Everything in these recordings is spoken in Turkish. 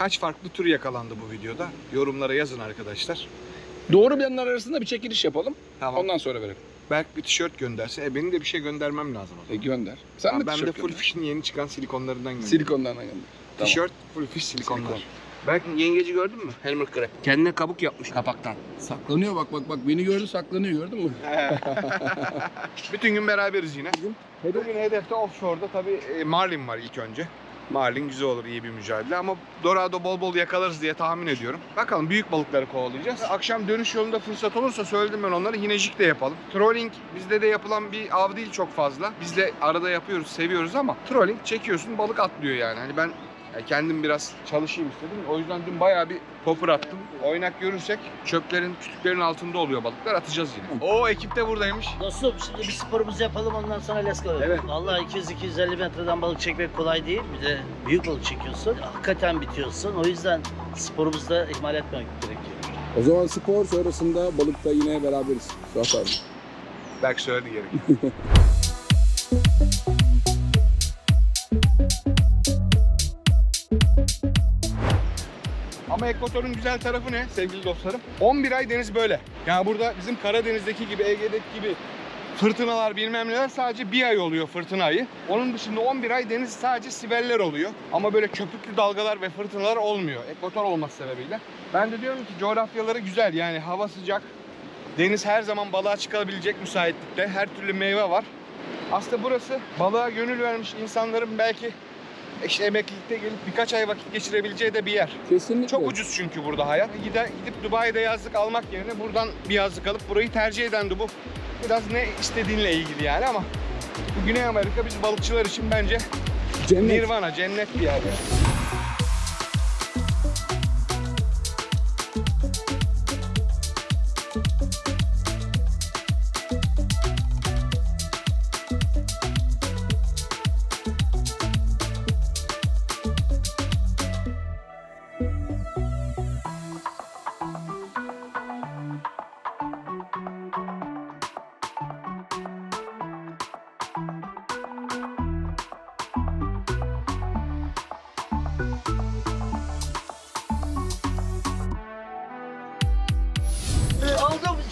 Kaç farklı tür yakalandı bu videoda? Yorumlara yazın arkadaşlar. Doğru bilenler arasında bir çekiliş yapalım. Tamam. Ondan sonra verelim. Berk bir tişört gönderse, e benim de bir şey göndermem lazım o E, zaman. gönder. Sen de ben de tişört Full gönder. Fish'in yeni çıkan silikonlarından gönder. Silikondan gönder. Tamam. Tişört Full Fish silikonlar. Silikon. Berk yengeci gördün mü? Helmer Crab. Kendine kabuk yapmış kapaktan. Saklanıyor bak bak bak beni gördü saklanıyor gördün mü? Bütün gün beraberiz yine. Bugün hedefte offshore'da tabii e, Marlin var ilk önce. Marlin güzel olur, iyi bir mücadele ama Dorado bol bol yakalarız diye tahmin ediyorum. Bakalım büyük balıkları kovalayacağız. Akşam dönüş yolunda fırsat olursa söyledim ben onları yine jig de yapalım. Trolling bizde de yapılan bir av değil çok fazla. Biz de arada yapıyoruz, seviyoruz ama trolling çekiyorsun balık atlıyor yani. Hani ben ya kendim biraz çalışayım istedim. O yüzden dün bayağı bir popur attım. Oynak görürsek çöplerin, kütüklerin altında oluyor balıklar. Atacağız yine. O ekip de buradaymış. Dostum şimdi bir sporumuzu yapalım ondan sonra let's go. Evet. Vallahi 200-250 metreden balık çekmek kolay değil. Bir de büyük balık çekiyorsun. Hakikaten bitiyorsun. O yüzden sporumuzu da ihmal etmemek gerekiyor. O zaman spor sonrasında balıkta yine beraberiz. Suat abi. Belki söyledi gerek. Ekvator'un güzel tarafı ne sevgili dostlarım? 11 ay deniz böyle. Yani burada bizim Karadeniz'deki gibi, Ege'deki gibi fırtınalar bilmem neler sadece bir ay oluyor fırtına ayı. Onun dışında 11 ay deniz sadece sibeller oluyor. Ama böyle köpüklü dalgalar ve fırtınalar olmuyor. Ekvator olması sebebiyle. Ben de diyorum ki coğrafyaları güzel yani hava sıcak. Deniz her zaman balığa çıkabilecek müsaitlikte. Her türlü meyve var. Aslında burası balığa gönül vermiş insanların belki işte emeklilikte gelip birkaç ay vakit geçirebileceği de bir yer. Kesinlikle. Çok ucuz çünkü burada hayat. Gider, gidip Dubai'de yazlık almak yerine buradan bir yazlık alıp burayı tercih eden de bu. Biraz ne istediğinle ilgili yani ama Güney Amerika biz balıkçılar için bence Cennet. nirvana, cennet bir yer. Aldım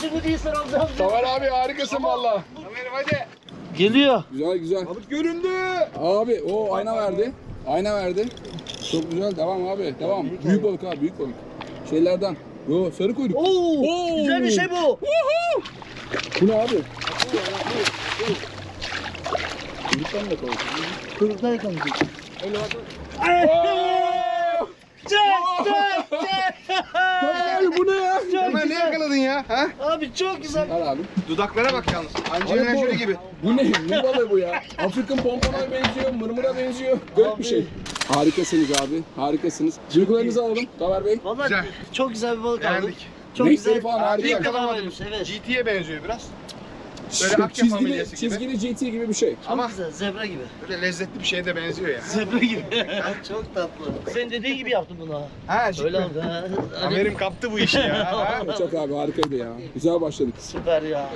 şimdi değilsen alacağım. Tamer abi harikasın valla. Ömer'im hadi. Geliyor. Güzel güzel. Balık göründü. Abi o ayna verdi. Ayna verdi. Çok güzel. Devam abi. Devam. Büyük balık abi. Büyük balık. Şeylerden. Yo sarı kuyruk. Oo, Oo. güzel bir şey bu. Bu ne abi? Kuyruktan mı yakaladın? Kuyruktan yakalayacak. Çek çek çek. Tamer bu ne ya? Ömer ne yakaladın ya? Ha? Abi çok güzel. Al abi. Dudaklara bak yalnız. Angelina Abi Jolie gibi. Bu ne? Ne balığı bu ya? Afrikan pompona benziyor, mırmıra benziyor. Garip bir şey. Harikasınız abi, harikasınız. Duygularınızı alalım Tamer Bey. Vallahi Güzel. çok güzel bir balık. Beğendik. Çok Renkleri güzel. falan harika. İlk defa vermiş evet. GT'ye benziyor biraz. Böyle Akya çizgili, familyası gibi. çizgili GT gibi bir şey. Çok Ama- güzel zebra gibi. Böyle lezzetli bir şeye de benziyor ya. Zebra gibi. çok tatlı. Sen dediğin gibi yaptın bunu. Ha Öyle oldu ha. Hani- Ömer'im kaptı bu işi ya. ha? Çok abi harikaydı ya. Güzel başladık. Süper ya.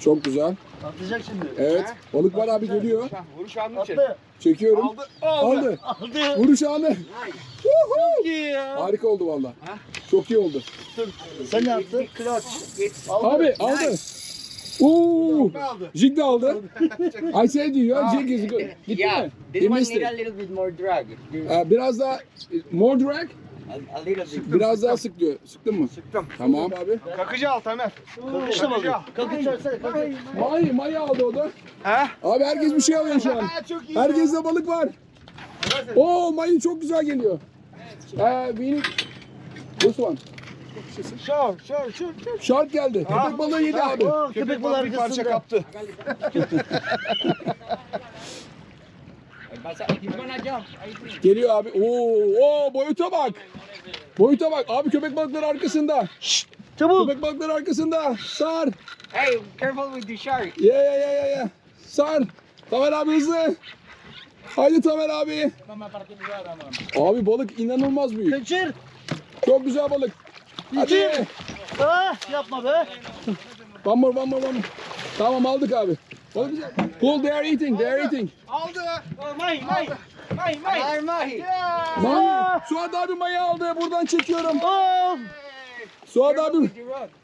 Çok güzel. Atlayacak şimdi. Evet. Ha? Balık var abi geliyor. Ha, Vuruş anını çek. Çekiyorum. Aldı. Aldı. Aldı. Aldı. Vuruş anı. Woohoo! İyi ya. Harika oldu valla. Ha? Çok iyi oldu. Sen ne yaptın? Clutch. Aldı. Abi aldı. Oo. Ne aldı? Jig de aldı. I said you, your jig is good. Gitti Yeah, mi? this He one need a it. little bit more drag. Ee, biraz daha more drag. A, a little bit. Biraz daha sık diyor. Sıktın mı? Sıktım. Tamam abi. Kakıcı al Tamer. Kakışla mı alıyor? Kakış versene kakış. May, may aldı o da. Ha? Abi herkes bir şey alıyor şu an. Ha, çok iyi. Herkeste balık var. Oo mayın çok güzel geliyor. Ee, need this one. Şor, şor, şor. Shark geldi. Köpek balığı yedi abi. Oo, köpek balığı bir parça arkasında. kaptı. Geliyor abi. Oo, oo boyuta bak. Boyuta bak. Abi köpek balıkları arkasında. Çabuk. Köpek balıkları arkasında. Sar. Hey, careful with the shark. Ya ya ya ya ya. Sar. Tamer abi hızlı. Haydi Tamer abi. Abi balık inanılmaz büyük. Kaçır. Çok güzel balık. Hadi. Ah yapma be. One more, one more, one more. Tamam aldık abi. Balık güzel. Pull, they are eating, they are eating. Aldı. Oh, may may. Mahi, mahi. Mahi. Mahi. Suat abi mayı aldı. Buradan çekiyorum. Of! Suat abi.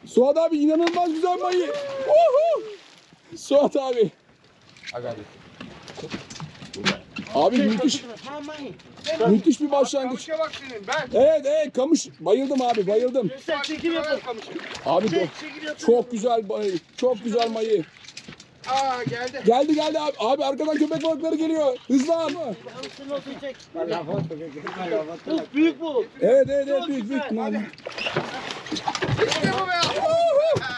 Suat abi inanılmaz güzel mayı. Uhu. Suat abi. Abi müthiş Ha, mahi. müthiş bir başlangıç. Kamışa bak senin ben. Evet evet kamış. Bayıldım abi bayıldım. Sen çekim yapın. Abi çok, Çekim yapın. çok güzel mayı. Çok güzel mayı. Aa geldi. Geldi geldi abi. Abi arkadan köpek balıkları geliyor. Çek. Foto. Uf büyük bu. Evet evet evet büyük büyük. İşte bu be.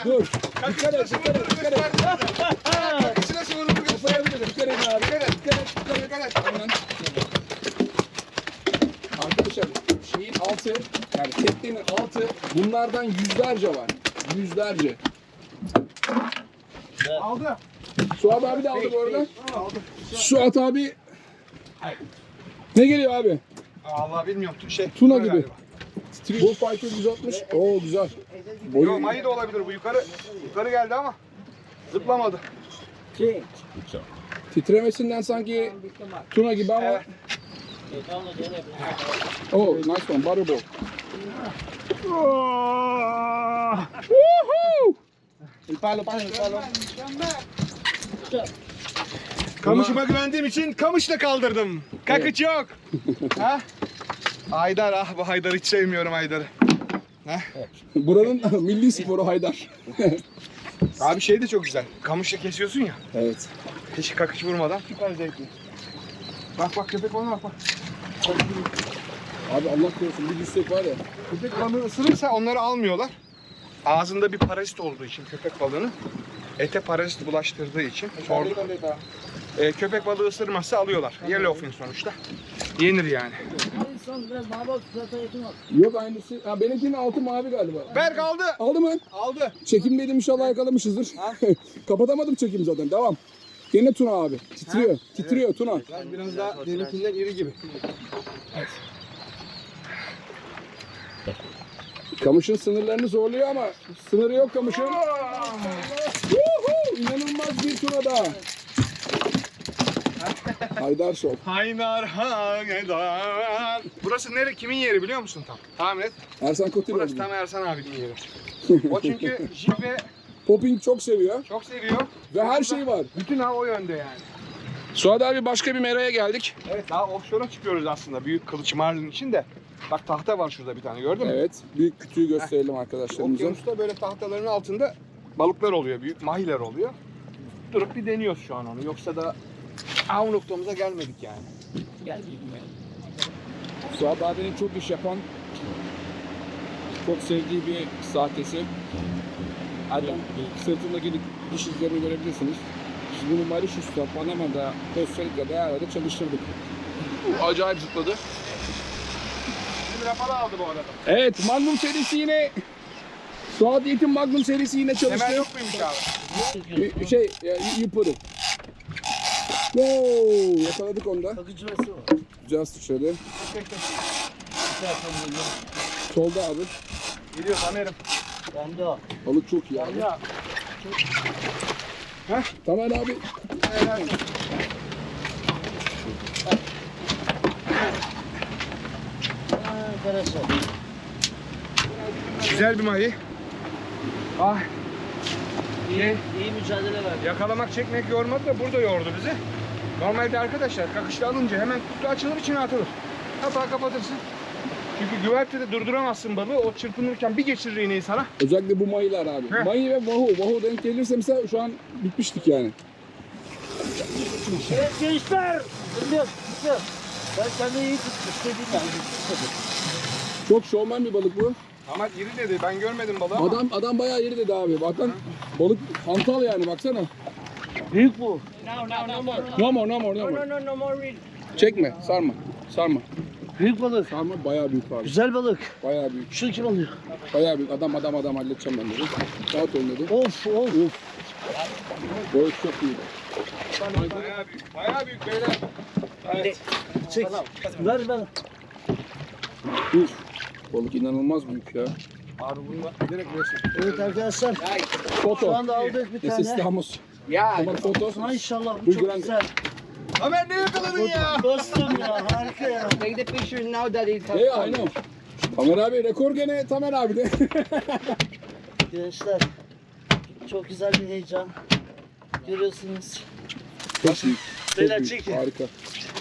Dur. Dikkat et dikkat et dikkat et. Dikkat et. Dikkat et. Dikkat et. Aynen. Arkadaşlar şeyin altı yani teknenin altı bunlardan yüzlerce var. Yüzlerce. Aldı. Suat abi de aldı bu arada. Suat abi ne geliyor abi? Allah bilmiyorum. Şey, Tuna galiba. gibi. Bullfighter 160. Oo güzel. Yo Boyu mayı da olabilir bu yukarı. Yukarı geldi ama zıplamadı. Sí. Titremesinden sanki tuna gibi ama. Oh nice one. Butterball. Woohoo! El palo, palo, el palo. Kamışıma güvendiğim için kamışla kaldırdım. Kakıç yok. ha? Haydar ah bu Haydar'ı hiç sevmiyorum Haydar'ı. Buranın milli sporu Haydar. Abi şey de çok güzel. Kamışla kesiyorsun ya. evet. Hiç kakıç vurmadan süper zevkli. Bak bak köpek ona bak bak. Abi Allah korusun bir düşsek var ya. Köpek balığı ısırırsa onları almıyorlar. Ağzında bir parazit olduğu için köpek balığının ete parazit bulaştırdığı için sordu. Ee, köpek balığı ısırmazsa alıyorlar. Yellowfin sonuçta. Yenir yani. Yok aynısı. Ha, benimkinin altı mavi galiba. Berk aldı. Aldı mı? Aldı. Çekimdeydim inşallah yakalamışızdır. Kapatamadım çekim zaten. Devam. Gene Tuna abi. Titriyor. Titriyor Tuna. Biraz daha deminkinden iri gibi. Kamışın sınırlarını zorluyor ama sınırı yok kamışın. İnanılmaz bir Tuna daha. Haydar Şov. Haydar Haydar. Burası nere? Kimin yeri biliyor musun tam? Tahmin et. Ersan Kotil Burası oldu. tam Ersan abinin yeri. O çünkü jipe Popping çok seviyor. çok seviyor. Ve her şey var. Bütün ha o yönde yani. Suat abi başka bir meraya geldik. Evet daha offshore'a çıkıyoruz aslında büyük kılıç marlin için de. Bak tahta var şurada bir tane gördün mü? Evet. Büyük kütüğü gösterelim arkadaşlarımıza. Okyanusta böyle tahtaların altında balıklar oluyor, büyük mahiler oluyor. Durup bir deniyoruz şu an onu. Yoksa da av noktamıza gelmedik yani. Suat abinin çok iş yapan, çok sevdiği bir sahtesi. Adam sırtındaki diş izlerini görebilirsiniz. Biz bunu Mauritius'ta, Panama'da, Costa Rica'da her yerde çalıştırdık. Bu acayip zıpladı. Şimdi rafalı aldı bu arada. Evet, Magnum serisi yine Suat Yiğit'in Magnum serisi yine çalıştı. Hemen yok muymuş abi? Bir şey, put it. Wow, yakaladık onu da. Kakıcı nasıl o? Güzel sıçradı. Solda abi. Geliyor Tamer'im. Bende o. Balık çok iyi abi. Ya. Tamer abi. Ha, enteresan. Güzel bir mahi. Ah. İyi, iyi mücadele verdi. Yakalamak çekmek yormadı da burada yordu bizi. Normalde arkadaşlar kakışla alınca hemen kutu açılır içine atılır. Kapağı kapatırsın. Çünkü güvertede durduramazsın balığı. O çırpınırken bir geçirir iğneyi sana. Özellikle bu mayiler abi. Heh. Mayi ve vahu. Vahu denk gelirse mesela şu an bitmiştik yani. Evet gençler. Dinliyorum. Dinliyorum. Ben senden iyi tut. İstediğim. Çok şovmen bir balık bu. Ama iri dedi. Ben görmedim balığı ama. Adam adam bayağı iri dedi abi. Bakın balık hantal yani baksana. Büyük bu. No, no, no more. No more no more no No, more. no, no, no more reel. Çekme sarma. Sarma. Büyük balık. Sarma bayağı büyük abi. Güzel balık. Bayağı büyük. Şu kim alıyor? Bayağı büyük. Adam adam adam halledeceğim ben dedi. Rahat olun dedi. Of of. Balık çok iyi. Bayağı büyük. Bayağı büyük beyler. Evet. Çek. Ver ver. Uf. Balık inanılmaz büyük ya. Abi bunu direkt resim. Evet arkadaşlar. Şu Foto. anda aldık bir tane. estamos. Yeah. Tomar foto. Maşallah bu çok güzel. Ömer ne yakaladın ya? Dostum ya harika ya. Take the picture now that it has Hey, I come. know. Tamer abi rekor gene Tamer abi de. Gençler çok güzel bir heyecan. Görüyorsunuz. Çok. Çok Beyler çekin. Harika.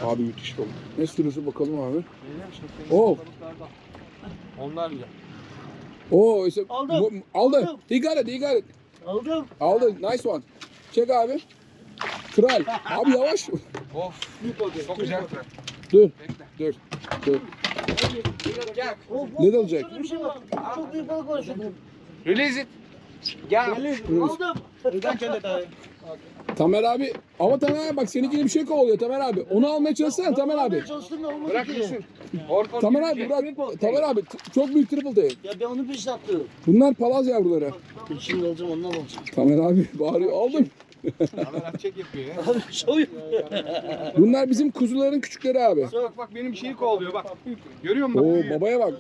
Abi müthiş balık. Ne sürüsü bakalım abi. Oh. Onlar bile. Oo, işte Aldım. bu- aldı. Aldım. He got it, he got it. Aldım. Aldı. Nice one. Çek abi. Kral. Abi yavaş. Of. Çok güzel. Dur. Dur. Dur. Oh, Ne dalacak? bir şey var. Çok büyük balık var şurada. Release it. Aldım. Tamer abi. Ama Tamer abi bak seninkine bir şey kovalıyor Tamer abi. Onu almaya çalışsana Tamer abi. Çalıştım da olmadı Bırak ki. gitsin. Tamer abi bırak. Tamer abi t- çok büyük triple tail. Ya ben onu peşin attım. Bunlar palaz yavruları. Şimdi alacağım ondan alacağım. Tamer abi bağırıyor. Aldım. Kamera çek yapıyor ya. Abi şov Bunlar bizim kuzuların küçükleri abi. Bak bak benim şeyi kovalıyor bak. Görüyor musun? Oo bak? babaya bak.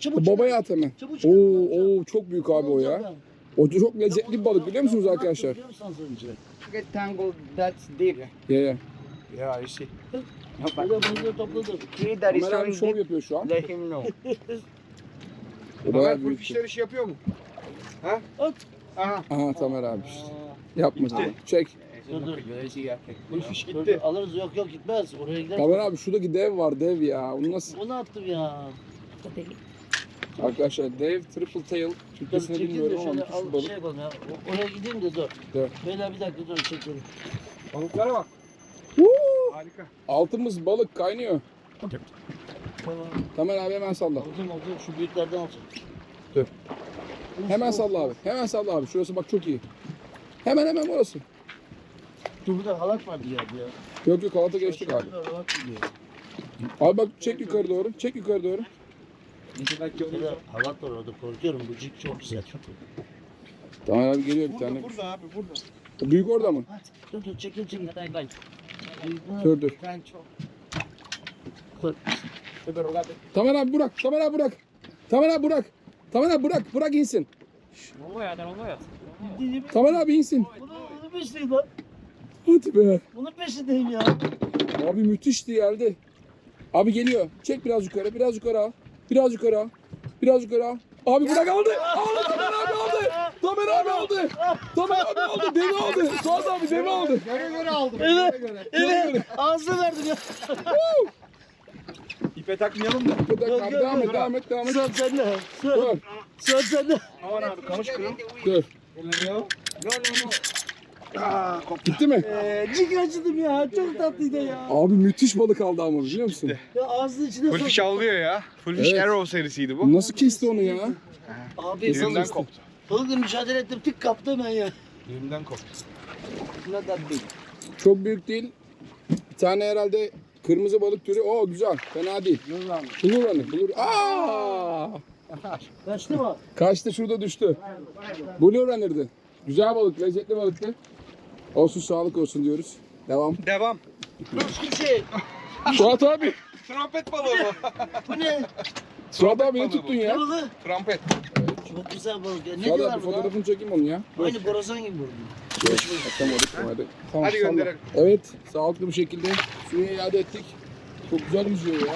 Çabuk Babaya at hemen. Çabuk Oo, oo çok büyük abi o ya. O çok lezzetli bir balık biliyor musunuz arkadaşlar? Biliyor musunuz önce? Get tangled, that's deep. Ya ya. Ya işte. Balığı topladım. Tree that is Tamer abi showing şov deep, yapıyor şu an. let him know. O Ömer full büyük. fişler işi yapıyor mu? Ha? At. Aha. Aha Tamer abi işte. Yapma canım. Çek. Dur dur. Full fiş gitti. dur, Alırız yok yok gitmez. Oraya gider. Tamer abi şuradaki dev var dev ya. Onu nasıl? Onu attım ya. Arkadaşlar dev triple tail. Türkçesini bilmiyorum ama müthiş bir al balık. şey yapalım ya. O- Oraya gideyim de dur. Dur. Beyler bir dakika dur çekelim. Balıklara bak. Woo! Harika. Altımız balık kaynıyor. Tamam. Tamer abi hemen salla. Alacağım alacağım şu büyüklerden alacağım. Dur. Hemen salla abi. Hemen salla abi. Şurası bak çok iyi. Hemen hemen orası. Dur burada halat var bir yerde ya. Yok yok halata geçtik abi. Halat. Abi bak çek yukarı doğru. Çek yukarı doğru. Burada halat var orada korkuyorum. Bu cik çok güzel. Tamer abi geliyor bir tane. Burada abi burada. Büyük orada mı? Dur dur çekil çekil. Büyükler- Dur dur. Tamer abi bırak. Tamer abi bırak. Tamer abi bırak. Tamer abi bırak. Bırak insin. Tamer abi insin. Bunu, bunun peşindeyim lan. Hadi be. Bunun peşindeyim ya. Abi müthişti geldi. Abi geliyor. Çek biraz yukarı. Biraz yukarı al. Biraz yukarı al. Biraz yukarı al. Abi bırak aldı. Aldı Tamer abi aldı. Tamer abi aldı. Tamer abi aldı. Devi aldı. Suat abi devi aldı. Göre göre aldım. Evet. Göre göre. Evet. Ağzına verdim ya. İpe takmayalım da. Bir dakika Yok, abi yok, devam et devam et devam et. Sıra sende. Sıra, Dur. sıra sende. Aman abi kamış kırın. Dur. Gitti mi? Ee, cik acıdım ya. Çok tatlıydı ya. Abi müthiş balık aldı ama biliyor musun? Ya ağzının içine Full sok. fiş avlıyor ya. Full fish Evet. arrow serisiydi bu. Nasıl kesti onu ya? Abi Elimden balık, koptu. balıkla mücadele ettim. Tık kaptım ben ya. Elimden koptu. Not that big. Çok büyük değil. Bir tane herhalde kırmızı balık türü. Oo güzel. Fena değil. Bulur onu. Bulur. Aa! Kaçtı mı? Kaçtı şurada düştü. Blue Runner'dı. Güzel balık, lezzetli balıktı. Olsun sağlık olsun diyoruz. Devam. Devam. Hiçbir şey. Suat abi. Trompet balığı bu. Bu ne? Suat abi ne tuttun ya? balığı? Trompet. Çok güzel balık ya. Ne Suat abi diyorlar buna? fotoğrafını çekeyim onu ya. Dur. Aynı borazan gibi burada. Evet, atamadık. Hadi. Tamam, Hadi salla. gönderelim. Evet, sağlıklı bir şekilde suya iade ettik. Çok güzel yüzüyor ya.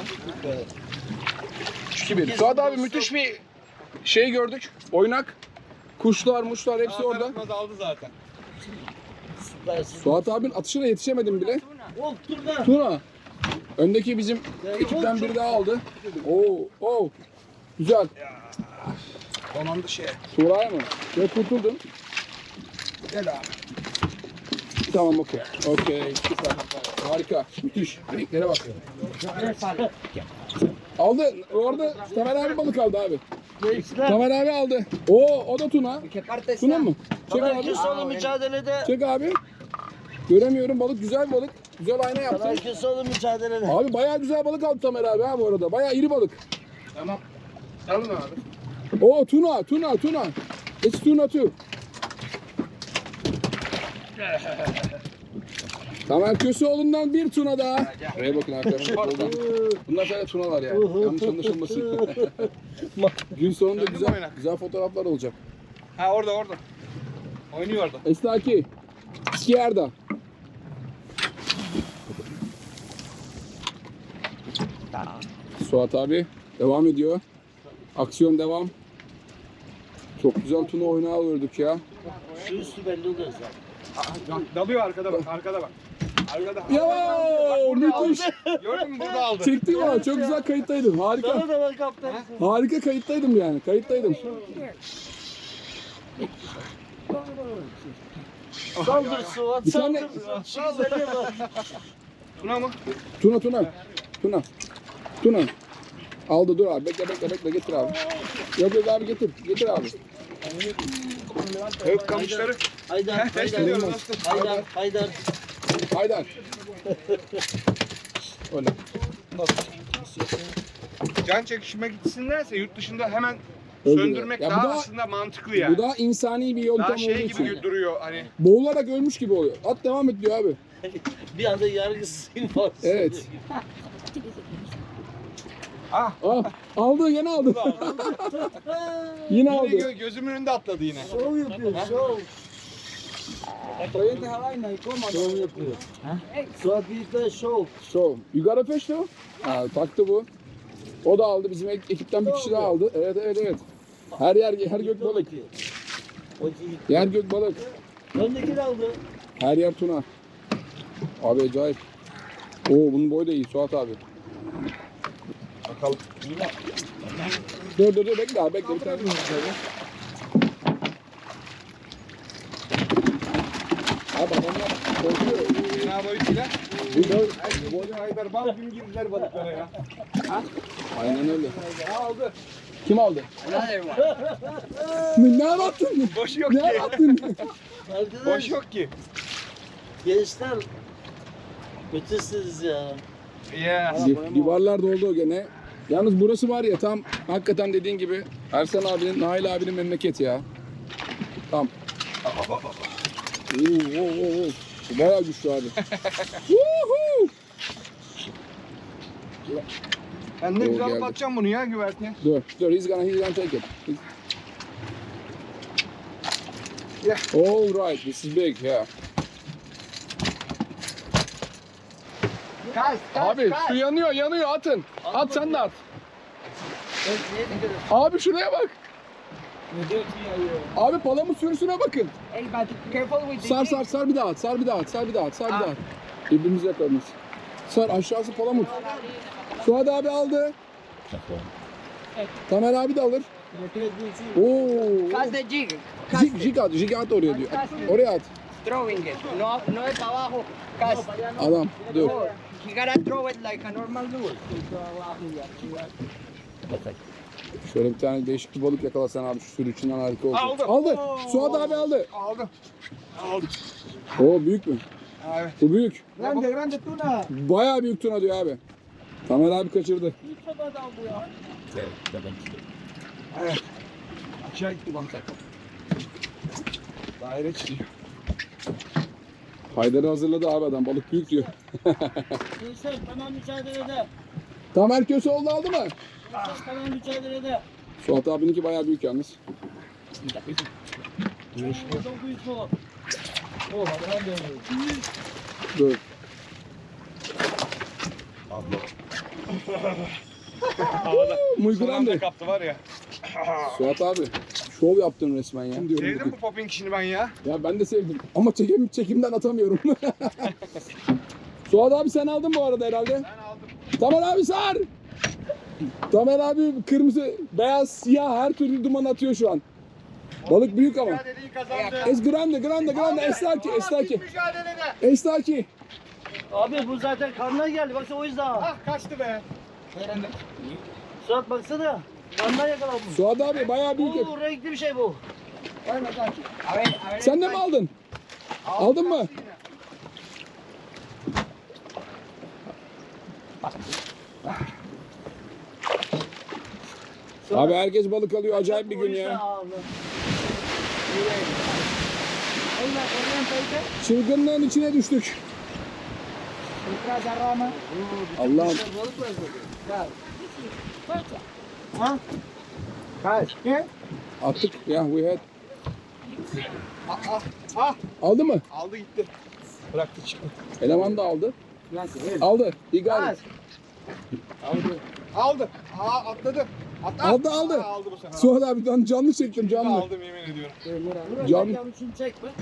2-1. Suat abi müthiş bir şey gördük. Oynak. Kuşlar, muşlar hepsi orada. Daldı zaten. Suat abinin atışına yetişemedim bile. Dur lan. Tuna. Öndeki bizim ekipten biri daha aldı. Oo, oo. Güzel. Donandı şeye. Tuğra'ya mı? Ve kurtuldun. Gel abi. Tamam okey. Okey. Süper. Harika. Müthiş. Renklere bak. Aldı. Orada Tamer abi balık aldı abi. Tamer abi aldı. Oo, o da Tuna. ¿Qué parte Tuna mı? Çek Haber abi. Kösoğlu mücadelede. Çek abi. Göremiyorum balık güzel bir balık. Güzel ayna yaptı. Haber Kösoğlu mücadelede. Abi bayağı güzel balık aldı Tamer abi ha bu arada. Bayağı iri balık. Tamam. Alın abi. Oo tuna, tuna, tuna. It's tuna too. Tamer Köseoğlu'ndan bir tuna daha. Şuraya bakın arkadaşlar. Bunlar sadece tunalar yani. Yanlış anlaşılmasın. Gün sonunda güzel, güzel fotoğraflar olacak. Ha orada orada. Oynuyor orada. Estaki. Skierda. Suat abi devam ediyor. Aksiyon devam. Çok güzel tuna oyunu alıyorduk ya. Şu üstü belli oluyor zaten. Dalıyor arkada bak, arkada bak. Ya müthiş. Gördün mü burada aldı. Çektim ama çok güzel kayıttaydım. Harika. Sana da bak kaptan. Harika kayıttaydım yani. Kayıttaydım. Saldır Suat Bir tane- saldır. Şu güzelliğe bak. Buna mı? Tuna tuna. Tuna. Tuna. Aldı dur abi. Bekle bekle bekle getir abi. Yok yok abi getir. Getir abi. Ök kamışları. Haydar, Haydar. Haydar, Haydar. Haydar. Öyle. Can çekişme gitsinlerse yurt dışında hemen Öldü. söndürmek Ya bu daha daha- aslında mantıklı yani. Bu daha insani bir yöntem daha olduğu şey için. gibi duruyor hani. Boğularak ölmüş gibi oluyor. At devam et diyor abi. Bir anda yargısız infaz. Evet. Ah Ah, aldı yine aldı. yine yine aldı. gö- gözümün önünde atladı yine. Şov yapıyor, şov. Şov yapıyor. Suat Büyükler şov. So, you got a fish though? Ha, taktı bu. O da aldı. Bizim ek- ekipten bir kişi daha aldı. Evet evet evet. Her yer her gök balık. O değil. Yer gök balık. Öndekini aldı. Her yer tuna. Abi acayip. Oo bunun boyu da iyi Suat abi. Bakalım. Dur dur dur bekle abi bekle bir tane. Fena boyutuyla. Bu da Boyu Haydar bal gün girdiler balıklara ya. aynen öyle. Aldı. Kim aldı? Ne, ne anlattın? Boşu yok Ne ki. anlattın? Boş Arkadaş, yok ki. gençler müthişsiniz ya. Ya. Di- Divarlar doldu gene. Yalnız burası var ya tam hakikaten dediğin gibi Ersan abinin, Nail abinin memleketi ya. Tam. Oo, oo, oo, oo. Bayağı güçlü abi. Woohoo! Ben ne güzel geldi. atacağım bunu ya güverteye. dur, dur. He's gonna, he's gonna take it. He's- Yeah. All right, this is big, yeah. Guys, guys, Abi guys. su yanıyor, yanıyor. Atın. At sen de at. Abi şuraya bak. Abi palamut sürüsüne bakın. Sar sar sar bir daha at, sar bir daha at, sar bir daha at, sar bir Ah. daha at. Birbirimizi yakalarız. Sar aşağısı palamut. Suat abi aldı. Tamer abi de alır. Oo. Jig. Jig, jig at, jig at oraya diyor. Oraya at. Throwing it. No, no es para abajo. Cast. Adam dur. You gotta throw it like a normal lure. Şöyle bir tane değişik bir balık yakalasan abi şu sürü içinden harika olacak. Aldı. Aldı. Suat abi aldı. Aldım. Aldım. Oo büyük mü? Evet. Bu büyük. Grande, grande tuna. Bayağı büyük tuna diyor abi. Tamer abi kaçırdı. Aşağı gitti banklar. Daire çıkıyor. Haydar'ı hazırladı abi adam. Balık büyük diyor. Gençler tamam mücadelede. Tamer Köseoğlu aldı mı? Tamam mücadelede. Suat abininki bayağı büyük yalnız. Dur. Havada. Muy Son anda grande. kaptı var ya. Suat abi şov yaptın resmen ya. Sevdim bu popping işini ben ya. Ya ben de sevdim ama çekim, çekimden atamıyorum. Suat abi sen aldın bu arada herhalde. Ben. Tamer abi sar. Tamer abi kırmızı, beyaz, siyah her türlü duman atıyor şu an. Balık büyük ama. Mücadeleyi kazandı. Es grande, grande, grande. Estaki, estaki. Mücadelede. Estaki. Abi bu zaten karnına geldi. Baksana o yüzden. Ah kaçtı be. Suat baksana. Karnına yakalamış. Suat abi bayağı büyük. Oo renkli bir şey bu. A ver, a ver. Sen de mi aldın? Aldın mı? Abi herkes balık alıyor. Acayip bir gün ya. Çılgınlığın içine düştük. Allah'ım. ¿Ah? Attık. Ya we had. Ah ah ah. Aldı mı? Aldı gitti. Bıraktı çıktı. Eleman da aldı. Aldı. İt. Aldı. Aldı. Aa atladı. Atla. Aldı, aldı. Aa, aldı bu sefer. Suat abi ben canlı çektim canlı. Aldım yemin ediyorum. Canlı. Şunu çek bak.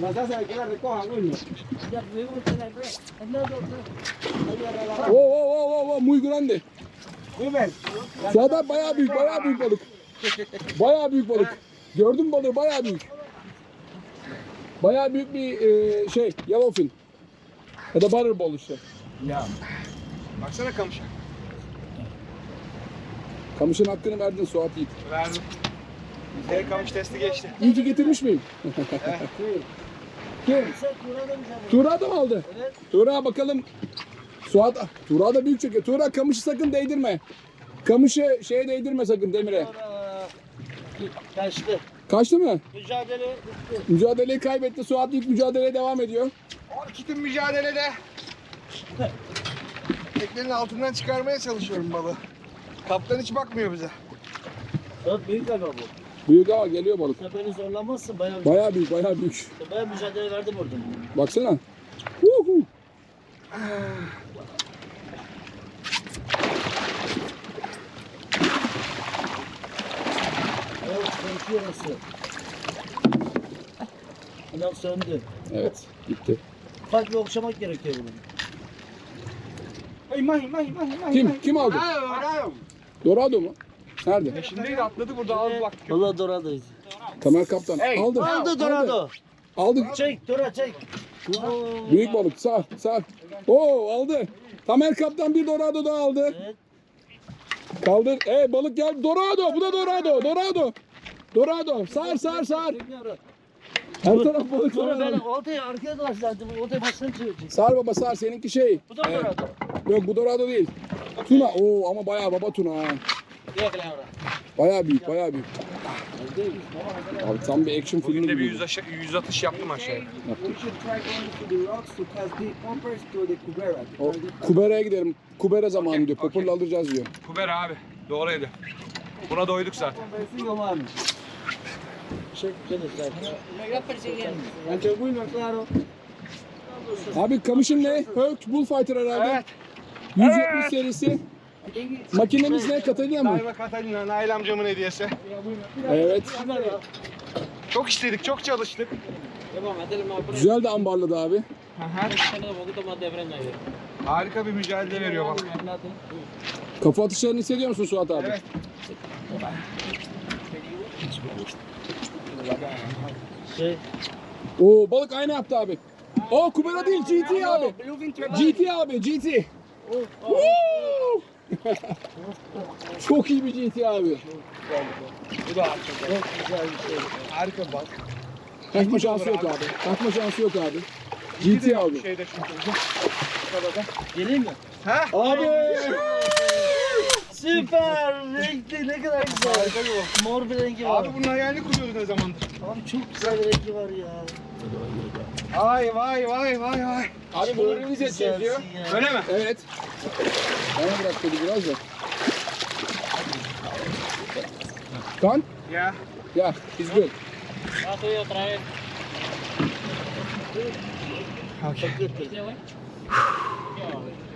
Mas hace que la recoja, coño. Ya, me gusta la Oo oo oo oo oo muy grande. Suat abi bayağı büyük bayağı büyük balık. Bayağı büyük balık. Gördün mü balığı bayağı büyük. Bayağı büyük bir e, şey yellowfin. Ya da butterball işte. Baksana kamışa. Kamışın hakkını verdin Suat Yiğit. Verdim. Senin kamış testi geçti. İyi ki getirmiş miyim? Kim? Tuğra da mı aldı? Evet. Tuğra bakalım. Suat, Tuğra da büyük çekiyor. Tuğra kamışı sakın değdirme. Kamışı şeye değdirme sakın demire. Kaçtı. Kaçtı mı? Mücadele bitti. Mücadeleyi kaybetti. Suat Yiğit mücadeleye devam ediyor. Orkid'in mücadelede. Teknenin altından çıkarmaya çalışıyorum balığı. Kaptan hiç bakmıyor bize. Çok büyük galiba bu. Büyük ama geliyor balık. Sen beni zorlamazsın. Bayağı, Bayağı büyük, bayağı büyük. bayağı mücadele verdim orada. Baksana. Uhu. Nasıl? Adam söndü. Evet, gitti. Ufak bir okşamak gerekiyor bunun. Ay, más, más, más, más. Kim? Kim aldı? Dorado mu? Nerede? Peşindeydi atladı burada aldı bak. Valla Dorado'yuz. Tamer Kaptan. Aldı. Aldı Dorado. Aldı. Çek, Dora çek. Büyük balık. Sağ, sağ. Oo aldı. Tamer Kaptan bir Dorado daha aldı. Evet. Kaldır. E balık gel. Dorado. Bu da Dorado. Dorado. Dorado. Sar sar sar. Her taraf balık Sonra ben var. oltaya arkaya dolaştırdım. Oltaya basını çevirecek. Sar baba sar. Seninki şey. Bu da e, Dorado. Yok bu Dorado değil. Tuna. Oo ama bayağı baba tuna ha. Bayağı büyük, bayağı büyük. Abi tam bir action filmi Bugün de bir yüz, aşağı, yüz atış yaptım aşağıya. Cubera. O, Kubera'ya gidelim. Kubera zamanı Okey, diyor. Popurla alacağız diyor. Kuber abi. Doğruydu. Buna doyduk zaten. Abi kamışın ne? Höck Bullfighter herhalde. Evet. 170 serisi. Makinemiz ne? Catalina mı? Daiva Catalina, Nail amcamın hediyesi. Evet. Çok istedik, çok çalıştık. Güzel de ambarladı abi. Harika bir mücadele veriyor bak. Kafa atışlarını hissediyor musun Suat abi? Evet. Şey, Oo balık aynı yaptı abi. Oo Kubera değil GT abi. GT abi GT. Woo! Çok iyi bir GT abi. Bu da harika. Çok güzel bir şey. Harika bak. Kaçma şansı yok abi. Kaçma şansı yok abi. GT abi. Şeyde çünkü. geleyim mi? Ha? Abi. Süper! Renkli ne kadar güzel. Harika bak. Mor bir rengi var. Abi bunun hayalini kuruyordu ne zamandır. Abi çok güzel bir rengi var ya. Vay vay vay vay vay. Abi bunu revize ya. Öyle mi? Evet. Bana bırak dedi biraz da. Kan? Ya. Ya, he's good.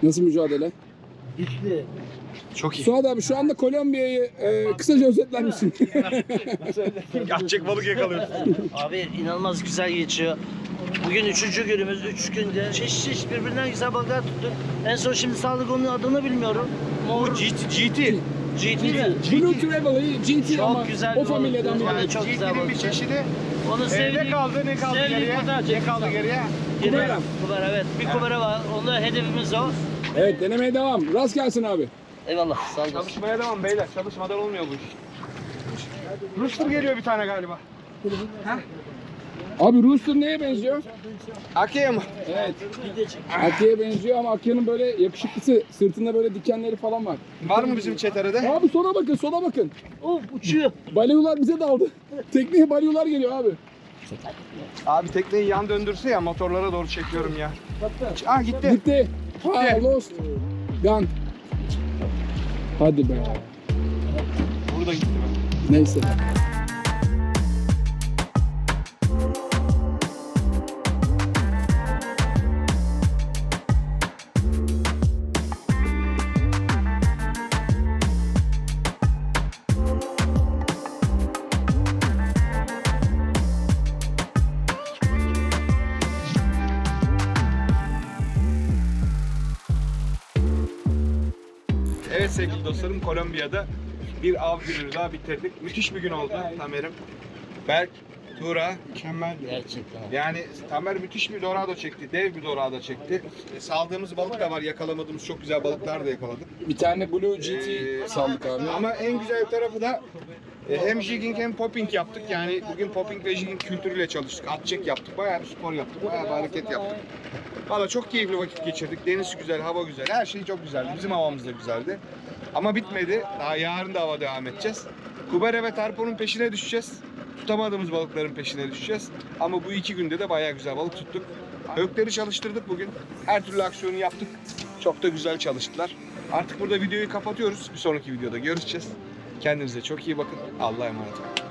Nasıl mücadele? Gitti. Çok iyi. Suat abi şu anda Kolombiya'yı e, kısaca özetler misin? Gerçek balık yakalıyorsun. Abi inanılmaz güzel geçiyor. Bugün üçüncü günümüz, üç günde çeşit çeşit birbirinden güzel balıklar tuttuk. En son şimdi sağlık onun adını bilmiyorum. Mor GT. GT. GT mi? Blue Treble GT Çok ama güzel o bir familyadan balık. bir Yani çok güzel GT'nin bir balık. çeşidi. Onu Ee, sevdiğim, ne kaldı ne kaldı sevdiğim geriye? kadar Ne çektim kaldı sana. geriye? Kubera. Kubera evet. Bir kubera var. Onda hedefimiz o. Evet denemeye devam. Rast gelsin abi. Eyvallah. Sağ olasın. Çalışmaya devam beyler. Çalışmadan olmuyor bu iş. Rooster geliyor bir tane galiba. Abi Rooster neye benziyor? Akiye mı? Evet. Aki'ye benziyor ama Aki'nin böyle yakışıklısı. Sırtında böyle dikenleri falan var. Var mı bizim çeterede? Abi sola bakın sola bakın. Of uçuyor. Balyular bize daldı. Tekneye balyular geliyor abi. Abi tekneyi yan döndürse ya motorlara doğru çekiyorum ya. Ah gitti. Gitti. Ha lost. Gun. Hadi be. Burada gitti. Neyse. Evet sevgili dostlarım Kolombiya'da bir av gününü daha bitirdik. Müthiş bir gün oldu Tamer'im. Berk, Tuğra mükemmel. Gerçekten. Yani Tamer müthiş bir dorado çekti. Dev bir dorado çekti. E, saldığımız balık da var. Yakalamadığımız çok güzel balıklar da yakaladık. Bir tane Blue GT Ee, saldık abi. Ama en güzel tarafı da e, hem jigging hem popping yaptık. Yani bugün popping ve jigging kültürüyle çalıştık. At çek yaptık. Bayağı bir spor yaptık. Bayağı bir hareket yaptık. Valla çok keyifli vakit geçirdik. Deniz güzel, hava güzel. Her şey çok güzeldi. Bizim havamız da güzeldi. Ama bitmedi. Daha yarın da hava devam edeceğiz. Kubere ve Tarpon'un peşine düşeceğiz. Tutamadığımız balıkların peşine düşeceğiz. Ama bu iki günde de bayağı güzel balık tuttuk. Hökleri çalıştırdık bugün. Her türlü aksiyonu yaptık. Çok da güzel çalıştılar. Artık burada videoyu kapatıyoruz. Bir sonraki videoda görüşeceğiz. Kendinize çok iyi bakın. Allah'a emanet olun.